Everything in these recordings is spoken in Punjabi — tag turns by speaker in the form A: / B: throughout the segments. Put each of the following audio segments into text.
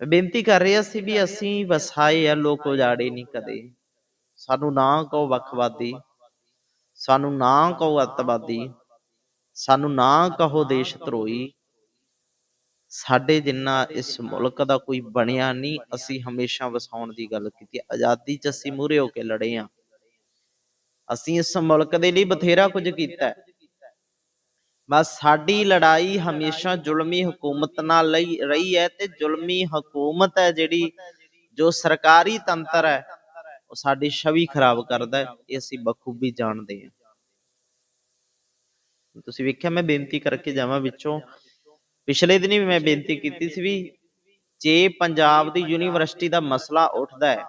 A: ਬੇਨਤੀ ਕਰ ਰਿਹਾ ਸੀ ਵੀ ਅਸੀਂ ਵਸਾਏ ਆ, ਲੋਕ ਉਜਾੜੇ ਨਹੀਂ ਕਦੇ। ਸਾਨੂੰ ਨਾ ਕਹੋ ਵੱਖਵਾਦੀ, ਸਾਨੂੰ ਨਾ ਕਹੋ ਅੱਤਵਾਦੀ, ਸਾਨੂੰ ਨਾ ਕਹੋ ਦੇਸ਼ ਧਰੋਹੀ ਸਾਡੇ ਜਿੰਨਾ ਇਸ ਮੁਲਕ ਦਾ ਕੋਈ ਬਣਿਆ ਨਹੀਂ, ਅਸੀਂ ਹਮੇਸ਼ਾ ਵਸਾਉਣ ਦੀ ਗੱਲ ਕੀਤੀ ਆਜ਼ਾਦੀ 'ਚ ਅਸੀਂ ਮੂਹਰੇ ਹੋ ਕੇ ਲੜੇ ਆ ਅਸੀਂ ਇਸ ਮੁਲਕ ਦੇ ਲਈ ਬਥੇਰਾ ਕੁਝ ਕੀਤਾ ਹੈ। ਬਸ ਸਾਡੀ ਲੜਾਈ ਹਮੇਸ਼ਾ ਜ਼ੁਲਮੀ ਹਕੂਮਤ ਨਾਲ ਲਈ ਰਹੀ ਹੈ ਤੇ ਜ਼ੁਲਮੀ ਹਕੂਮਤ ਹੈ ਜਿਹੜੀ ਜੋ ਸਰਕਾਰੀ ਤੰਤਰ ਹੈ ਉਹ ਸਾਡੀ ਛਵੀ ਖਰਾਬ ਕਰਦਾ ਹੈ ਇਹ ਅਸੀਂ ਬਖੂਬੀ ਜਾਣਦੇ ਹਾਂ। ਤੁਸੀਂ ਵੇਖਿਆ ਮੈਂ ਬੇਨਤੀ ਕਰਕੇ ਜਾਵਾਂ ਵਿੱਚੋਂ? ਪਿਛਲੇ ਦਿਨੀ ਵੀ ਮੈਂ ਬੇਨਤੀ ਕੀਤੀ ਸੀ ਵੀ ਜੇ ਪੰਜਾਬ ਦੀ ਯੂਨੀਵਰਸਿਟੀ ਦਾ ਮਸਲਾ ਉੱਠਦਾ ਹੈ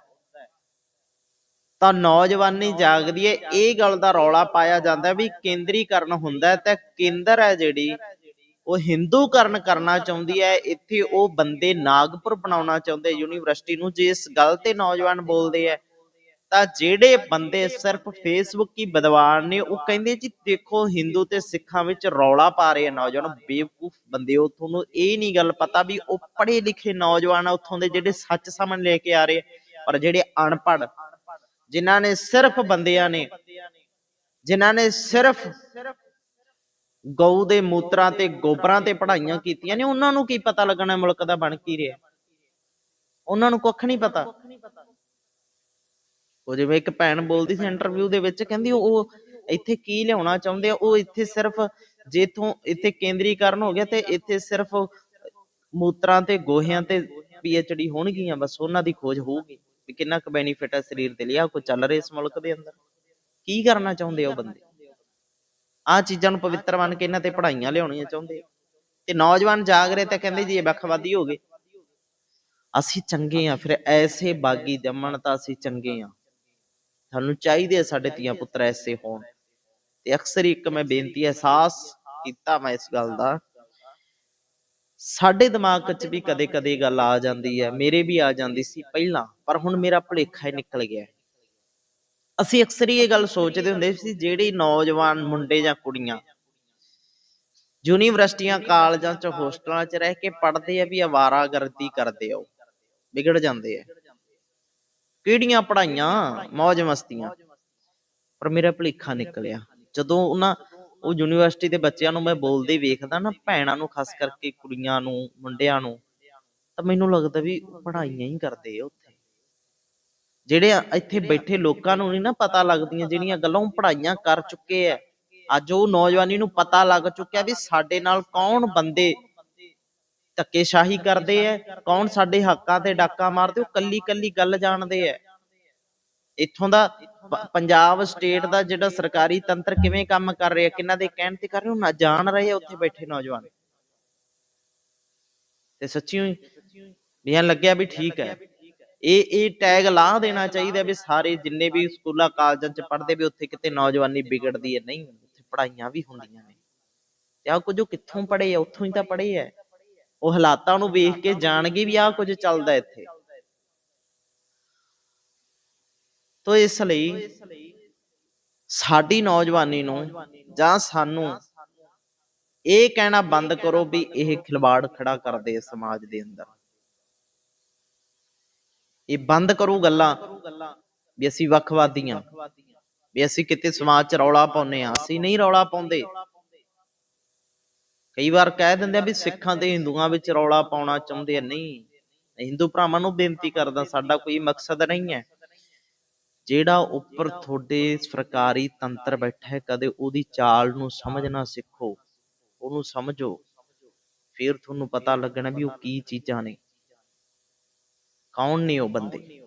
A: ਤਾਂ ਨੌਜਵਾਨੀ ਜਾਗਦੀ ਹੈ ਇਹ ਗੱਲ ਦਾ ਰੌਲਾ ਪਾਇਆ ਜਾਂਦਾ ਵੀ ਕੇਂਦਰੀਕਰਨ ਹੁੰਦਾ ਹੈ ਕੇਂਦਰ ਹੈ ਜਿਹੜੀ, ਉਹ ਹਿੰਦੂਕਰਨ ਕਰਨਾ ਚਾਹੁੰਦੀ ਹੈ। ਇੱਥੇ ਉਹ ਬੰਦੇ ਨਾਗਪੁਰ ਬਣਾਉਣਾ ਚਾਹੁੰਦੇ ਯੂਨੀਵਰਸਿਟੀ ਨੂੰ। ਜੇ ਇਸ ਗੱਲ ਤੇ ਨੌਜਵਾਨ ਬੋਲਦੇ ਆ, ਤਾਂ ਜਿਹੜੇ ਬੰਦੇ ਸਿਰਫ ਫੇਸਬੁੱਕ ਹੀ ਵਿਦਵਾਨ ਨੇ, ਉਹ ਕਹਿੰਦੇ ਜੀ, ਦੇਖੋ ਹਿੰਦੂ ਤੇ ਸਿੱਖਾਂ ਵਿੱਚ ਰੌਲਾ ਪਾ ਰਹੇ ਆ ਨੌਜਵਾਨ, ਬੇਵਕੂਫ ਬੰਦੇ ਹੋ ਤੁਹਾਨੂੰ ਇਹ ਨਹੀਂ ਗੱਲ ਪਤਾ ਵੀ ਉਹ ਪੜ੍ਹੇ ਲਿਖੇ ਨੌਜਵਾਨ ਆ, ਉੱਥੋਂ ਦੇ ਜਿਹੜੇ ਸੱਚ ਸਮਝ ਲੈ ਕੇ ਆ ਰਹੇ ਪਰ ਜਿਹੜੇ ਅਨਪੜ੍ਹ ਜਿਨ੍ਹਾਂ ਨੇ ਸਿਰਫ ਬੰਦਿਆਂ ਨੇ, ਜਿਨ੍ਹਾਂ ਨੇ ਸਿਰਫ ਗਊ ਦੇ ਮੂਤਰਾਂ ਤੇ ਗੋਬਰਾਂ ਤੇ ਪੜ੍ਹਾਈਆਂ ਕੀਤੀਆਂ ਨੇ, ਉਹਨਾਂ ਨੂੰ ਕੀ ਪਤਾ ਲੱਗਣਾ ਮੁਲਕ ਦਾ ਬਣ ਕੀ ਰਿਹਾ? ਉਹਨਾਂ ਨੂੰ ਕੁੱਖ ਨਹੀਂ ਪਤਾ। ਉਹ ਜਿਵੇਂ ਇੱਕ ਭੈਣ ਬੋਲਦੀ ਸੀ ਇੰਟਰਵਿਊ ਦੇ ਵਿੱਚ, ਕਹਿੰਦੀ ਉਹ ਇੱਥੇ ਕੀ ਲਿਆਉਣਾ ਚਾਹੁੰਦੇ ਆ? ਉਹ ਇੱਥੇ ਸਿਰਫ ਜੇ ਇਥੋਂ ਇੱਥੇ ਕੇਂਦਰੀਕਰਨ ਹੋ ਗਿਆ ਤੇ ਇੱਥੇ ਸਿਰਫ ਮੂਤਰਾਂ ਤੇ ਗੋਹਿਆਂ ਤੇ ਪੀਐਚਡੀ ਹੋਣਗੀਆਂ, ਬਸ ਉਹਨਾਂ ਦੀ ਖੋਜ ਹੋਊਗੀ। ਵੀ ਕਿੰਨਾ ਕੁ ਬੈਨੀਫਿਟ ਹੈ ਸਰੀਰ ਦੇ ਲਈ? ਆ ਕੋਈ ਚੱਲ ਰਿਹਾ ਇਸ ਮੁਲਕ ਦੇ ਅੰਦਰ? ਕੀ ਕਰਨਾ ਚਾਹੁੰਦੇ ਆ ਬੰਦੇ? ਆ ਚੀਜ਼ਾਂ ਨੂੰ ਪਵਿੱਤਰ ਮੰਨ ਕੇ ਇਹਨਾਂ ਤੇ ਪੜ੍ਹਾਈਆਂ ਲਿਆਉਣੀਆਂ ਚਾਹੁੰਦੇ ਤੇ ਨੌਜਵਾਨ ਜਾਗ ਰਹੇ ਤਾਂ ਕਹਿੰਦੇ ਜੀ ਇਹ ਵੱਖਵਾਦੀ ਹੋ ਗਏ। ਅਸੀਂ ਚੰਗੇ ਆ, ਫਿਰ ਐਸੇ ਬਾਗੀ ਜੰਮਣ ਤਾਂ ਅਸੀਂ ਚੰਗੇ ਆ। ਸਾਨੂੰ ਚਾਹੀਦੇ ਆ ਸਾਡੇ ਧੀਆਂ ਪੁੱਤਰ ਐਸੇ ਹੋਣ। ਤੇ ਅਕਸਰ ਇੱਕ ਮੈਂ ਬੇਨਤੀ ਅਹਿਸਾਸ ਕੀਤਾ ਮੈਂ ਇਸ ਗੱਲ ਦਾ। ਸਾਡੇ ਦਿਮਾਗ 'ਚ ਵੀ ਕਦੇ-ਕਦੇ ਗੱਲ ਆ ਜਾਂਦੀ ਹੈ, ਮੇਰੇ ਵੀ ਆ ਜਾਂਦੀ ਸੀ ਪਹਿਲਾਂ, ਪਰ ਹੁਣ ਮੇਰਾ ਭੁਲੇਖਾ ਹੀ ਨਿਕਲ ਗਿਆ। ਅਸੀਂ ਅਕਸਰ ਇਹ ਗੱਲ ਸੋਚਦੇ ਹੁੰਦੇ ਸੀ, ਜਿਹੜੇ ਨੌਜਵਾਨ ਮੁੰਡੇ ਜਾਂ ਕੁੜੀਆਂ ਯੂਨੀਵਰਸਿਟੀਆਂ, ਕਾਲਜਾਂ 'ਚ, ਹੋਸਟਲਾਂ 'ਚ ਰਹਿ ਕੇ ਪੜ੍ਹਦੇ ਆ ਵੀ ਅਵਾਰਾਗਰਦੀ ਕਰਦੇ ਆ ਵਿਗੜ ਜਾਂਦੇ ਆ। ਕਿਹੜੀਆਂ ਪੜ੍ਹਾਈਆਂ? ਮौज ਮਸਤੀਆਂ। ਪਰ ਮੇਰਾ ਭੁਲੇਖਾ ਨਿਕਲਿਆ। ਜਦੋਂ ਉਹਨਾਂ ਉਹ ਯੂਨੀਵਰਸਿਟੀ ਦੇ ਬੱਚਿਆਂ ਨੂੰ ਮੈਂ ਬੋਲਦੇ ਵੇਖਦਾ ਨਾ, ਭੈਣਾਂ ਨੂੰ ਖਾਸ ਕਰਕੇ ਕੁੜੀਆਂ ਨੂੰ, ਮੁੰਡਿਆਂ ਨੂੰ, ਤਾਂ ਮੈਨੂੰ ਲੱਗਦਾ ਵੀ ਉਹ ਹੀ ਕਰਦੇ ਆ ਉੱਥੇ। ਜਿਹੜੇ ਇੱਥੇ ਬੈਠੇ ਲੋਕਾਂ ਨੂੰ ਨਹੀਂ ਨਾ ਪਤਾ ਲੱਗਦੀਆਂ ਜਿਹੜੀਆਂ ਗੱਲਾਂ ਉਹ ਪੜ੍ਹਾਈਆਂ ਕਰ ਚੁੱਕੇ ਆ। ਅੱਜ ਉਹ ਨੌਜਵਾਨੀ ਨੂੰ ਪਤਾ ਲੱਗ ਚੁੱਕਿਆ ਵੀ ਸਾਡੇ ਨਾਲ ਕੌਣ ਬੰਦੇ ਧੱਕੇਸ਼ਾਹੀ ਕਰਦੇ ਆ, ਕੌਣ ਸਾਡੇ ਹੱਕਾਂ ਤੇ ਡਾਕਾ ਮਾਰਦੇ, ਉਹ ਕੱਲੀ ਕੱਲੀ ਗੱਲ ਜਾਣਦੇ ਆ। ਇੱਥੋਂ ਦਾ ਪੰਜਾਬ ਸਟੇਟ ਦਾ ਜਿਹੜਾ ਸਰਕਾਰੀ ਤੰਤਰ ਕਿਵੇਂ ਕੰਮ ਕਰ ਰਿਹਾ, ਕਿੰਨਾ ਦੇ ਕਹਿਣ ਤੇ ਕਰ ਰਹੇ ਨਾ ਜਾਣ ਰਹੇ ਉੱਥੇ ਬੈਠੇ ਨੌਜਵਾਨ। ਤੇ ਸੱਚੀ ਵੀ ਐਂ ਲੱਗਿਆ ਵੀ ਠੀਕ ਹੈ। ਇਹ ਇਹ ਟੈਗ ਲਾ ਦੇਣਾ ਚਾਹੀਦਾ ਵੀ ਸਾਰੇ ਜਿੰਨੇ ਵੀ ਸਕੂਲਾਂ, ਕਾਲਜਾਂ ਚ ਪੜ੍ਹਦੇ ਵੀ ਉੱਥੇ ਕਿਤੇ ਨੌਜਵਾਨੀ ਵਿਗੜਦੀ ਹੈ, ਨਹੀਂ, ਉੱਥੇ ਪੜ੍ਹਾਈਆਂ ਵੀ ਹੁੰਦੀਆਂ ਨੇ। ਤੇ ਆਹ ਕੁਝ ਉਹ ਕਿੱਥੋਂ ਪੜ੍ਹੇ ਆ? ਉੱਥੋਂ ਹੀ ਤਾਂ ਪੜ੍ਹੇ ਆ। ਉਹ ਹਾਲਾਤਾਂ ਨੂੰ ਵੇਖ ਕੇ ਜਾਣਗੇ ਵੀ ਆਹ ਕੁਝ ਚੱਲਦਾ ਇੱਥੇ। ਤੋ ਇਸ ਲਈ ਸਾਡੀ ਨੌਜਵਾਨੀ ਨੂੰ ਜਾਂ ਸਾਨੂੰ ਇਹ ਕਹਿਣਾ ਬੰਦ ਕਰੋ ਵੀ ਇਹ ਖਿਲਵਾੜ ਖੜਾ ਕਰਦੇ ਸਮਾਜ ਦੇ ਅੰਦਰ। ਇਹ ਬੰਦ ਕਰੋ ਗੱਲਾਂ ਵੀ ਅਸੀਂ ਵੱਖਵਾਦੀਆਂ ਵੀ ਅਸੀਂ ਕਿਤੇ ਸਮਾਜ 'ਚ ਰੌਲਾ ਪਾਉਨੇ ਆ ਅਸੀਂ ਨਹੀਂ ਰੌਲਾ ਪਾਉਂਦੇ। ਕਈ ਵਾਰ ਕਹਿ ਦਿੰਦੇ ਆ ਵੀ ਸਿੱਖਾਂ ਤੇ ਹਿੰਦੂਆਂ ਵਿੱਚ ਰੌਲਾ ਪਾਉਣਾ ਚਾਹੁੰਦੇ ਆ ਨਹੀਂ। ਹਿੰਦੂ ਭਰਾਵਾਂ ਨੂੰ ਬੇਨਤੀ ਕਰਦਾ ਸਾਡਾ ਕੋਈ ਮਕਸਦ ਨਹੀਂ ਹੈ। ਜਿਹੜਾ ਉੱਪਰ ਤੁਹਾਡੇ ਸਰਕਾਰੀ ਤੰਤਰ ਬੈਠਾ ਹੈ, ਕਦੇ ਉਹਦੀ ਚਾਲ ਨੂੰ ਸਮਝਣਾ ਸਿੱਖੋ। ਉਹਨੂੰ ਸਮਝੋ। ਫਿਰ ਤੁਹਾਨੂੰ ਪਤਾ ਲੱਗਣਾ ਵੀ ਉਹ ਕੀ ਚੀਜ਼ਾਂ ਨੇ। ਕੌਣ ਨੇ ਉਹ ਬੰਦੇ?